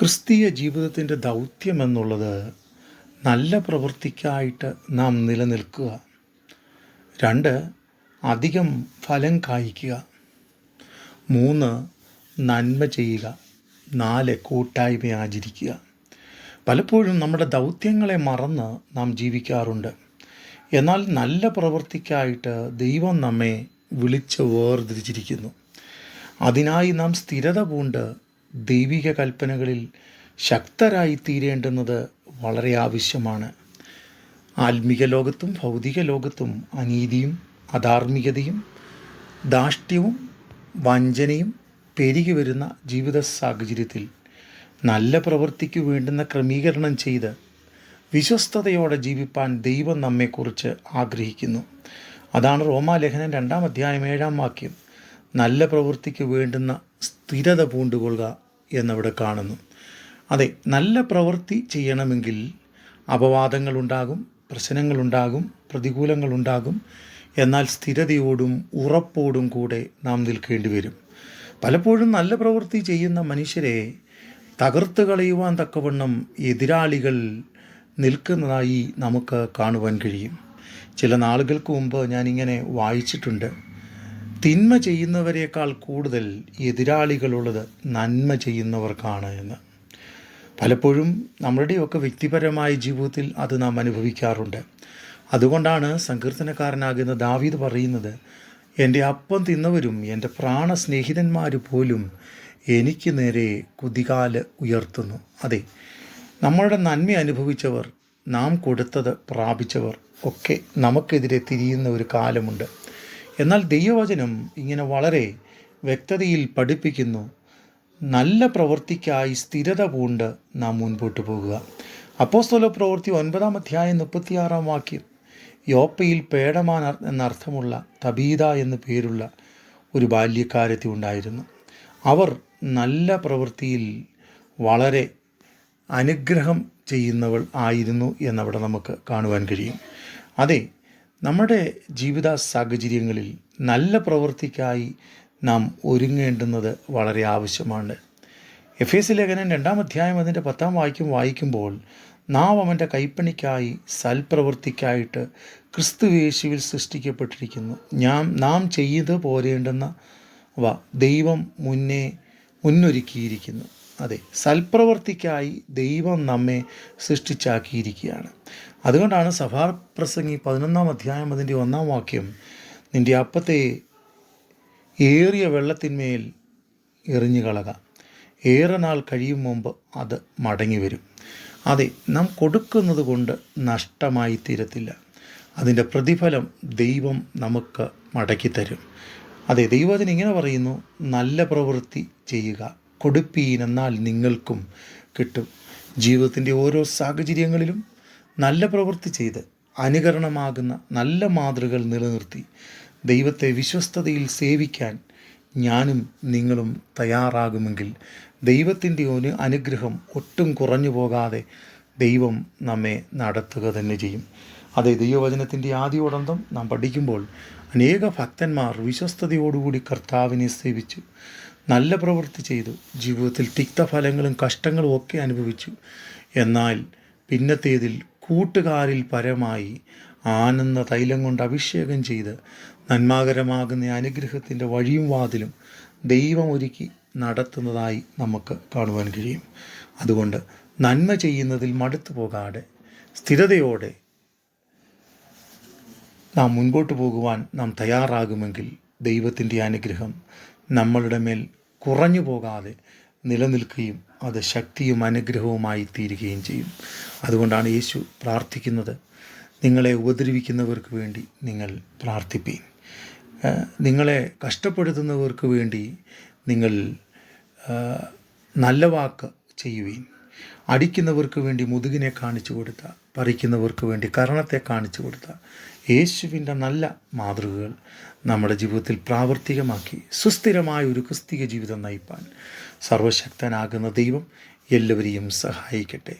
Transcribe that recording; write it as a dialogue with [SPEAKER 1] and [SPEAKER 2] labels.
[SPEAKER 1] ക്രിസ്തീയ ജീവിതത്തിന്റെ ദൗത്യം എന്നുള്ളത് നല്ല പ്രവൃത്തിക്കായിട്ട് നാം നിലനിൽക്കുക. രണ്ട് അധികം ഫലം കായ്ക്കുക. മൂന്ന് നന്മ ചെയ്യുക. നാല് കൂട്ടായ്മ ആചരിക്കുക പലപ്പോഴും നമ്മുടെ ദൗത്യങ്ങളെ മറന്ന് നാം ജീവിക്കാറുണ്ട്. എന്നാൽ നല്ല പ്രവൃത്തിക്കായിട്ട് ദൈവം നമ്മെ വിളിച്ച് വേർതിരിച്ചിരിക്കുന്നു. അതിനായി നാം സ്ഥിരത പൂണ്ട് ദൈവിക കൽപ്പനകളിൽ ശക്തരായി തീരേണ്ടുന്നത് വളരെ ആവശ്യമാണ്. ആത്മീക ലോകത്തും ഭൗതിക ലോകത്തും അനീതിയും അധാർമികതയും ധാഷ്ട്യവും വഞ്ചനയും പെരുകി വരുന്ന ജീവിത സാഹചര്യത്തിൽ നല്ല പ്രവൃത്തിക്ക് വേണ്ടുന്ന ക്രമീകരണം ചെയ്ത് വിശ്വസ്തയോടെ ജീവിപ്പാൻ ദൈവം നമ്മെക്കുറിച്ച് ആഗ്രഹിക്കുന്നു. അതാണ് റോമാലേഖനം രണ്ടാം അധ്യായം ഏഴാം വാക്യം. നല്ല പ്രവൃത്തിക്ക് വേണ്ടുന്ന സ്ഥിരത പൂണ്ടുകൊള്ളുക എന്നവിടെ കാണുന്നു. അതെ നല്ല പ്രവൃത്തി ചെയ്യണമെങ്കിൽ അപവാദങ്ങളുണ്ടാകും പ്രശ്നങ്ങളുണ്ടാകും പ്രതികൂലങ്ങളുണ്ടാകും. എന്നാൽ സ്ഥിരതയോടും ഉറപ്പോടും കൂടെ നാം നിൽക്കേണ്ടി വരും. പലപ്പോഴും നല്ല പ്രവൃത്തി ചെയ്യുന്ന മനുഷ്യരെ തകർത്ത് കളയുവാൻ തക്കവണ്ണം എതിരാളികൾ നിൽക്കുന്നതായി നമുക്ക് കാണുവാൻ കഴിയും. ചില നാളുകൾക്ക് മുമ്പ് ഞാനിങ്ങനെ വായിച്ചിട്ടുണ്ട്. തിന്മ ചെയ്യുന്നവരെക്കാൾ കൂടുതൽ എതിരാളികളുള്ളത് നന്മ ചെയ്യുന്നവർക്കാണ് എന്ന്. പലപ്പോഴും നമ്മളുടെയൊക്കെ വ്യക്തിപരമായ ജീവിതത്തിൽ അത് നാം അനുഭവിക്കാറുണ്ട്. അതുകൊണ്ടാണ് സങ്കീർത്തനക്കാരനാകുന്ന ദാവീദ് പറയുന്നത് എന്റെ അപ്പം തിന്നവരും എന്റെ പ്രാണസ്നേഹിതന്മാർ പോലും എനിക്ക് നേരെ കുതികാൽ ഉയർത്തുന്നു. അതെ നമ്മളുടെ നന്മ അനുഭവിച്ചവർ നാം കൊടുത്തത് പ്രാപിച്ചവർ ഒക്കെ നമുക്കെതിരെ തിരിയുന്ന ഒരു കാലമുണ്ട്. എന്നാൽ ദൈവവചനം ഇങ്ങനെ വളരെ വ്യക്തതയിൽ പഠിപ്പിക്കുന്നു. നല്ല പ്രവൃത്തിക്കായി സ്ഥിരത പൂണ്ട് നാം മുൻപോട്ട് പോകുക. അപ്പോസ്തല പ്രവൃത്തി ഒൻപതാം അധ്യായം മുപ്പത്തിയാറാം വാക്യം. യോപ്പയിൽ പേടമാൻ എന്നർത്ഥമുള്ള തബീത എന്നു പേരുള്ള ഒരു ബാല്യക്കാരത്തി ഉണ്ടായിരുന്നു. അവർ നല്ല പ്രവൃത്തിയിൽ വളരെ അനുഗ്രഹം ചെയ്യുന്നവൾ ആയിരുന്നു എന്നവിടെ നമുക്ക് കാണുവാൻ കഴിയും. അതെ നമ്മുടെ ജീവിത സാഹചര്യങ്ങളിൽ നല്ല പ്രവൃത്തിക്കായി നാം ഒരുങ്ങേണ്ടുന്നത് വളരെ ആവശ്യമാണ്. എഫ് എസ് ലേഖനം രണ്ടാം അധ്യായം അതിന്റെ പത്താം വായിക്കും വായിക്കുമ്പോൾ നാം അവന്റെ കൈപ്പണിക്കായി സൽപ്രവൃത്തിക്കായിട്ട് ക്രിസ്തു യേശുവിൽ സൃഷ്ടിക്കപ്പെട്ടിരിക്കുന്നു. ഞാൻ നാം ചെയ്ത് പോരേണ്ടുന്ന വ ദൈവം മുന്നേ മുന്നൊരുക്കിയിരിക്കുന്നു. അതെ സൽപ്രവൃത്തിക്കായി ദൈവം നമ്മെ സൃഷ്ടിച്ചാക്കിയിരിക്കുകയാണ്. അതുകൊണ്ടാണ് സഭാപ്രസംഗി പതിനൊന്നാം അധ്യായം അതിന്റെ ഒന്നാം വാക്യം നിന്റെ അപ്പത്തെ ഏറിയ വെള്ളത്തിന്മേൽ എറിഞ്ഞു കളക. ഏറെ നാൾ കഴിയും മുമ്പ് അത് മടങ്ങി വരും. അതെ നാം കൊടുക്കുന്നത് കൊണ്ട് നഷ്ടമായി തീരത്തില്ല. അതിന്റെ പ്രതിഫലം ദൈവം നമുക്ക് മടക്കി തരും. അതെ ദൈവത്തിന് ഇങ്ങനെ പറയുന്നു നല്ല പ്രവൃത്തി ചെയ്യുക. കൊടുപ്പീൻ എന്നാൽ നിങ്ങൾക്കും കിട്ടും. ജീവിതത്തിന്റെ ഓരോ സാഹചര്യങ്ങളിലും നല്ല പ്രവൃത്തി ചെയ്ത് അനുകരണമാകുന്ന നല്ല മാതൃകൾ നിലനിർത്തി ദൈവത്തെ വിശ്വസ്തതയിൽ സേവിക്കാൻ ഞാനും നിങ്ങളും തയ്യാറാകുമെങ്കിൽ ദൈവത്തിന്റെ ഒരു അനുഗ്രഹം ഒട്ടും കുറഞ്ഞു പോകാതെ ദൈവം നമ്മെ നടത്തുക തന്നെ ചെയ്യും. അതേ ദൈവവചനത്തിന്റെ ആദ്യോടന്തം നാം പഠിക്കുമ്പോൾ അനേക ഭക്തന്മാർ വിശ്വസ്തയോടുകൂടി കർത്താവിനെ സേവിച്ചു. നല്ല പ്രവൃത്തി ചെയ്തു. ജീവിതത്തിൽ തിക്തഫലങ്ങളും കഷ്ടങ്ങളും ഒക്കെ അനുഭവിച്ചു. എന്നാൽ പിന്നത്തേതിൽ കൂട്ടുകാരിൽ പരമായി ആനന്ദ തൈലം കൊണ്ട് അഭിഷേകം ചെയ്ത് നന്മാകരമാകുന്ന അനുഗ്രഹത്തിന്റെ വഴിയും വാതിലും ദൈവമൊരുക്കി നടത്തുന്നതായി നമുക്ക് കാണുവാൻ കഴിയും. അതുകൊണ്ട് നന്മ ചെയ്യുന്നതിൽ മടുത്തു പോകാതെ സ്ഥിരതയോടെ നാം മുൻപോട്ട് പോകുവാൻ നാം തയ്യാറാകുമെങ്കിൽ ദൈവത്തിന്റെ അനുഗ്രഹം നമ്മളുടെ മേൽ കുറഞ്ഞു പോകാതെ നിലനിൽക്കുകയും അത് ശക്തിയും അനുഗ്രഹവുമായി തീരുകയും ചെയ്യും. അതുകൊണ്ടാണ് യേശു പ്രാർത്ഥിക്കുന്നത്. നിങ്ങളെ ഉപദ്രവിക്കുന്നവർക്ക് വേണ്ടി നിങ്ങൾ പ്രാർത്ഥിപ്പീൻ. നിങ്ങളെ കഷ്ടപ്പെടുത്തുന്നവർക്ക് വേണ്ടി നിങ്ങൾ നല്ല വാക്ക് ചെയ്യുവീൻ. അടിക്കുന്നവർക്ക് വേണ്ടി മുതുകിനെ കാണിച്ചു കൊടുത്ത പറിക്കുന്നവർക്ക് വേണ്ടി കരണത്തെ കാണിച്ചു കൊടുത്ത യേശുവിന്റെ നല്ല മാതൃകകൾ നമ്മുടെ ജീവിതത്തിൽ പ്രാവർത്തികമാക്കി സുസ്ഥിരമായ ഒരു ക്രിസ്തീയ ജീവിതം നയിപ്പാൻ സർവശക്തനാകുന്ന ദൈവം എല്ലാവരെയും സഹായിക്കട്ടെ.